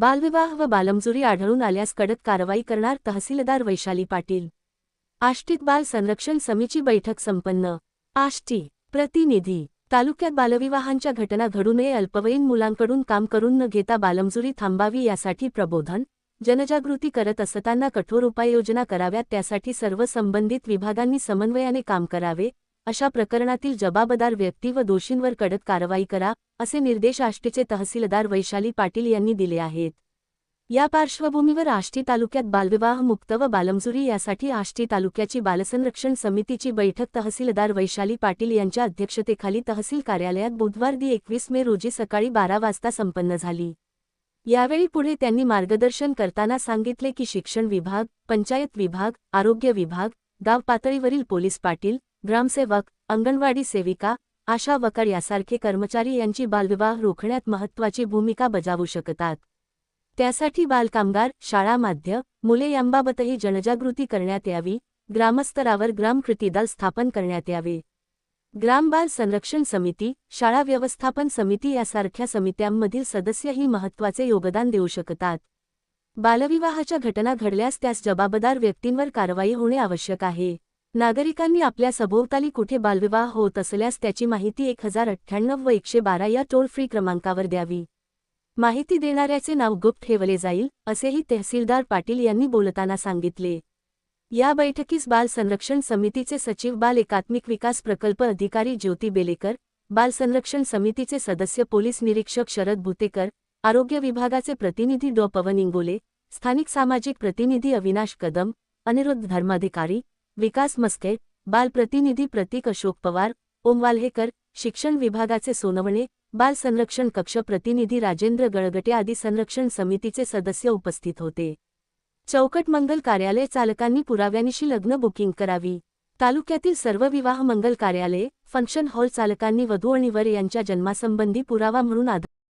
बालविवाह व बालमजुरी आढळून आल्यास कडक कारवाई करणार तहसीलदार वैशाली पाटील. आष्टीत बाल संरक्षण समिती बैठक संपन्न. आष्टी प्रतिनिधी तालुक्यात बालविवाहांच्या घटना घडू नये अल्पवयीन मुलांकडून काम करून न घेता बालमजुरी थांबावी यासाठी प्रबोधन जनजागृती करत असताना कठोर उपाययोजना कराव्यात त्यासाठी सर्व संबंधित विभागांनी समन्वयाने काम करावे अशा प्रकरणातील जबाबदार व्यक्ती व दोषींवर कडक कारवाई करा असे निर्देश आष्टीचे तहसीलदार वैशाली पाटील यांनी दिले आहेत. या पार्श्वभूमीवर आष्टी तालुक्यात बालविवाह मुक्त व बालमजुरी यासाठी आष्टी तालुक्याची बालसंरक्षण समितीची बैठक तहसीलदार वैशाली पाटील यांच्या अध्यक्षतेखाली तहसील कार्यालयात बुधवार दि एकवीस मे रोजी सकाळी बारा वाजता संपन्न झाली. यावेळी पुढे त्यांनी मार्गदर्शन करताना सांगितले की शिक्षण विभाग पंचायत विभाग आरोग्य विभाग गाव पातळीवरील पोलीस पाटील ग्रामसेवक अंगणवाडी सेविका आशा वकर यासारखे कर्मचारी यांची बालविवाह रोखण्यात महत्त्वाची भूमिका बजावू शकतात. त्यासाठी बालकामगार शाळा माध्य मुले यांबाबतही जनजागृती करण्यात यावी ग्रामस्तरावर ग्राम कृतीदाल स्थापन करण्यात यावे. ग्राम बाल संरक्षण समिती शाळा व्यवस्थापन समिती यासारख्या समित्यांमधील सदस्यही महत्त्वाचे योगदान देऊ शकतात. बालविवाहाच्या घटना घडल्यास त्यास जबाबदार व्यक्तींवर कारवाई होणे आवश्यक आहे. नागरिकांनी आपल्या सभोवताली कुठे बालविवाह होत असल्यास त्याची माहिती एक हजार अठ्ठ्याण्णव व एकशे बारा या टोल फ्री क्रमांकावर द्यावी. माहिती देणाऱ्याचे नाव गुप्त ठेवले जाईल असेही तहसीलदार पाटील यांनी बोलताना सांगितले. या बैठकीस बाल संरक्षण समितीचे सचिव बाल एकात्मिक विकास प्रकल्प अधिकारी ज्योती बेलेकर बाल संरक्षण समितीचे सदस्य पोलीस निरीक्षक शरद भुतेकर आरोग्य विभागाचे प्रतिनिधी डॉ पवन इंगोले स्थानिक सामाजिक प्रतिनिधी अविनाश कदम अनिरुद्ध धर्माधिकारी विकास मस्के बाल प्रतिनिधी प्रतीक अशोक पवार ओमवाल्हेकर शिक्षण विभागाचे सोनवणे बाल संरक्षण कक्ष प्रतिनिधी राजेंद्र गळगटे आदी संरक्षण समितीचे सदस्य उपस्थित होते. चौकट मंगल कार्यालय चालकांनी पुराव्यानिशी लग्न बुकिंग करावी. तालुक्यातील सर्व विवाह मंगल कार्यालये फंक्शन हॉल चालकांनी वधू आणि वर यांच्या जन्मासंबंधी पुरावा म्हणून आधार